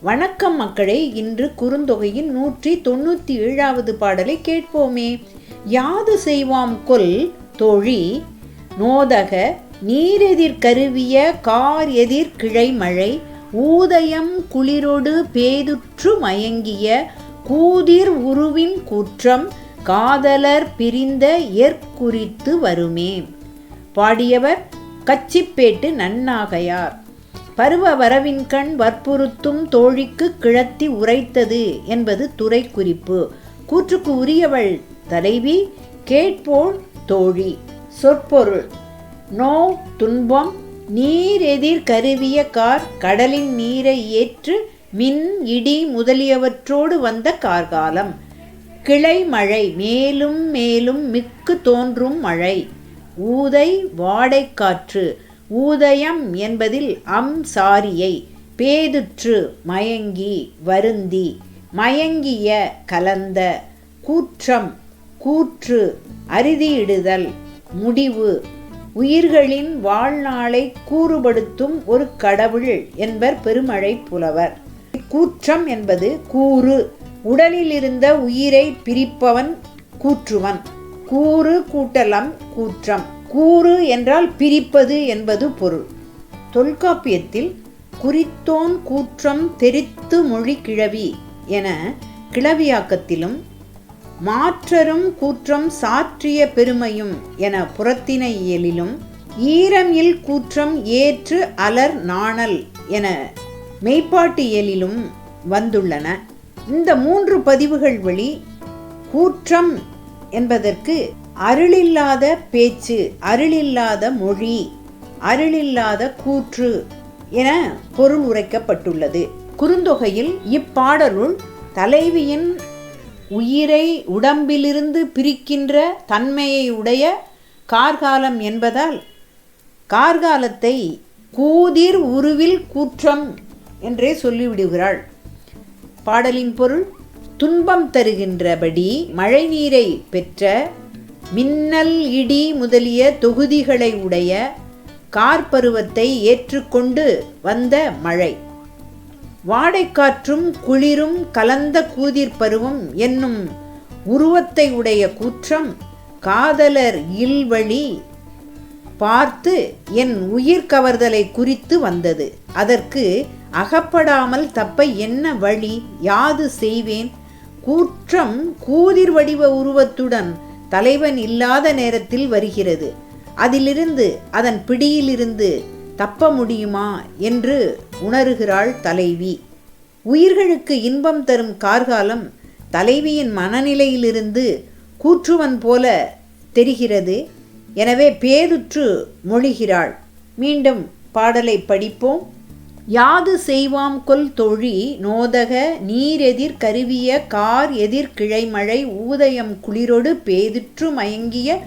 வணக்கம் மக்களே இன்று குறுந்தொகையின் நூற்றி தொண்ணூற்றி ஏழாவது பாடலை கேட்போமே. யாது செய்வாம் கொல் தோழி நோதக நீரெதிர் கருவிய கார் எதிர் கிளைமழை ஊதயம் குளிரொடு பேதுற்று மயங்கிய கூதிர் உருவின் குற்றம் காதலர் பிரிந்த ஏற்குறித்து வருமே. பாடியவர் கச்சிப்பேட்டு நன்னாகையார். பருவ வரவின்கண் வற்புறுத்தும் தோழிக்கு கிழத்தி உரைத்தது என்பது துறை குறிப்பு கூற்றுக்கு உரியவள் தலைவி கேட்போள் தோழி. சொற்பொருள். நோ துன்பம் நீர் எதிர் கருவிய கார் கடலின் நீரை ஏற்று மின் இடி முதலியவற்றோடு வந்த கார்காலம். கிளை மழை மேலும் மேலும் மிக்கு தோன்றும் மழை. ஊதை வாடைக்காற்று. ஊதயம் என்பதில் அம் சாரியை பேதுற்று மயங்கி வருந்தி மயங்கிய கலந்த கூற்றம் கூற்று அறுதியிடுதல் முடிவு உயிர்களின் வாழ்நாளை கூறுபடுத்தும் ஒரு கடவுள் என்பர் பெருமழை புலவர். கூற்றம் என்பது கூறு உடலில் இருந்த உயிரை பிரிப்பவன் கூற்றுவன். கூறு கூட்டலம் கூற்றம். கூறு என்றால் பிரிப்பது என்பது பொருள். தொல்காப்பியத்தில் குறித்தோன் கூற்றம் தெரித்து மொழி கிழவி என கிளவியாக்கத்திலும் மாற்றரும் கூற்றம் சாற்றிய பெருமையும் என புறத்தின இயலிலும் ஈரம் இல் கூற்றம் ஏற்று அலர் நாணல் என மெய்ப்பாட்டு இயலிலும் வந்துள்ளன. இந்த மூன்று பதிவுகள் வழி கூற்றம் என்பதற்கு அருளில்லாத பேச்சு அருளில்லாத மொழி அருளில்லாத கூற்று என பொருள் உரைக்கப்பட்டுள்ளது. குறுந்தொகையில் இப்பாடலுள் தலைவியின் உயிரை உடம்பிலிருந்து பிரிக்கின்ற தன்மையை உடைய கார்காலம் என்பதால் கார்காலத்தை கூதிர் உருவில் கூற்றம் என்றே சொல்லிவிடுகிறாள். பாடலின் பொருள் துன்பம் தருகின்றபடி மழைநீரை பெற்ற மின்னல் இடி முதலிய தொகுதிகளை உடைய கார்பருவத்தை ஏற்றுக்கொண்டு வந்த மழை. வாடைக்காற்றும் குளிரும் கலந்த கூதிர் பருவம் என்னும் உருவத்தை உடைய கூற்றம் காதலர் இல்வழி பார்த்து என் உயிர் கவர்தலை குறித்து வந்தது. அதற்கு அகப்படாமல் தப்ப என்ன வழி? யாது செய்வேன்? கூற்றம் கூதிர் வடிவ உருவத்துடன் தலைவன் இல்லாத நேரத்தில் வருகிறது. அதிலிருந்து அதன் பிடியிலிருந்து தப்ப முடியுமா என்று உணருகிறாள் தலைவி. உயிர்களுக்கு இன்பம் தரும் கார்காலம் தலைவியின் மனநிலையிலிருந்து கூற்றுவன் போல தெரிகிறது. எனவே பேதுற்று மொழிகிறாள். மீண்டும் பாடலை படிப்போம். யாது செய்வாம் கொல் தொழி நோதக நீரெதிர் கருவிய கார் எதிர் கிளைமழை ஊதயம் குளிரொடு பேதிற்று மயங்கிய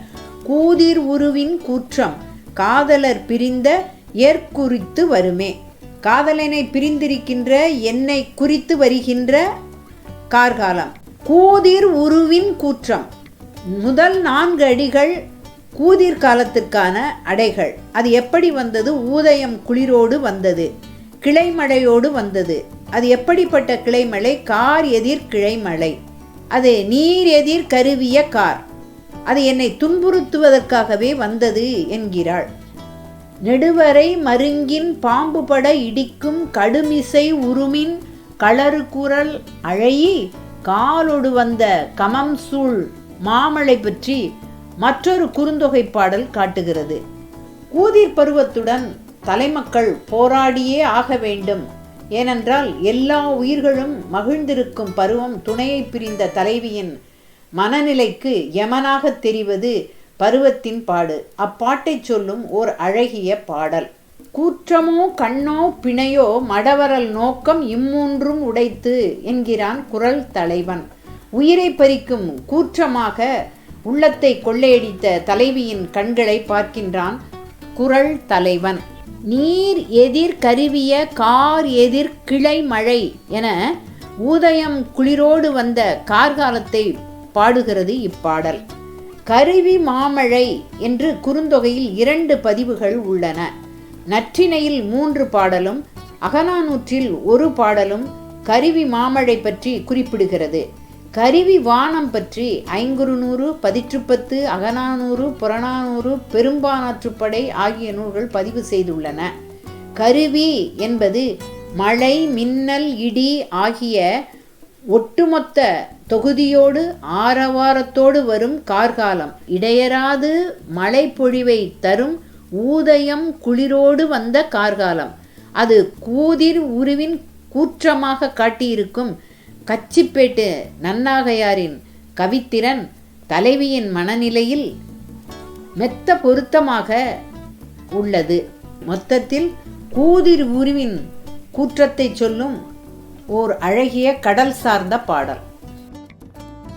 கூதிர் உருவின் கூற்றம் காதலர் பிரிந்த ஏற்குறித்து வருமே. காதலனை பிரிந்திருக்கின்ற என்னை குறித்து வருகின்ற கார்காலம். கூதிர் உருவின் கூற்றம் முதல் நான்கு அடிகள் கூதிர் காலத்திற்கான அடைகள். அது எப்படி வந்தது? ஊதயம் குளிரோடு வந்தது. கிளைமழையோடு வந்தது. அது எப்படிப்பட்ட கிளைமழை? கார் எதிர் கிளைமழை. அது நீர் எதிர் கருவிய கார். அது என்னை துன்புறுத்துவதற்காகவே வந்தது என்கிறாள். நெடுவரை மருங்கின் பாம்பு பட இடிக்கும் கடுமிசை உருமின் களறு குரல் அழையி காலோடு வந்த கமம் சூழ் மாமழை பற்றி மற்றொரு குறுந்தொகை பாடல் காட்டுகிறது. கூதிர் பருவத்துடன் தலைமக்கள் போராடியே ஆக வேண்டும். ஏனென்றால் எல்லா உயிர்களும் மகிழ்ந்திருக்கும் பருவம் துணையை பிரிந்த தலைவியின் மனநிலைக்கு யமனாக தெரிவது பருவத்தின் பாடு. அப்பாட்டை சொல்லும் ஓர் அழகிய பாடல். கூற்றமோ கண்ணோ பிணையோ மடவரல் நோக்கம் இம்மூன்றும் உடைத்து என்கிறான் குரல் தலைவன். உயிரை பறிக்கும் கூற்றமாக உள்ளத்தை கொள்ளையடித்த தலைவியின் கண்களை பார்க்கின்றான் குரல் தலைவன். நீர் எதிர் கருவிய கார் எதிர் கிளை மழை என ஊதயம் குளிரோடு வந்த கார்காலத்தை பாடுகிறது இப்பாடல். கருவி மாமழை என்று குறுந்தொகையில் இரண்டு பதிவுகள் உள்ளன. நற்றிணையில் மூன்று பாடலும் அகநானூற்றில் ஒரு பாடலும் கருவி மாமழை பற்றி குறிப்பிடுகிறது. கருவி வானம் பற்றி ஐங்குறுநூறு பதிற்றுப்பத்து அகநானூறு புறநானூறு பெரும்பானாற்றுப்படை ஆகிய நூல்கள் பதிவு செய்துள்ளன. கருவி என்பது மழை மின்னல் இடி ஆகிய ஒட்டுமொத்த தொகுதியோடு ஆரவாரத்தோடு வரும் கார்காலம். இடையராது மழை பொழிவை தரும் ஊதயம் குளிரோடு வந்த கார்காலம். அது கூதிர் உருவின் கூற்றமாக காட்டியிருக்கும் கச்சிப்பேட்டு நன்னாகையாரின் கவித்திறன் தலைவியின் மனநிலையில் மெத்த பொருத்தமாக உள்ளது. மொத்தத்தில் கூதிர் உருவின் கூற்றத்தை சொல்லும் ஓர் அழகிய கடல் சார்ந்த பாடல்.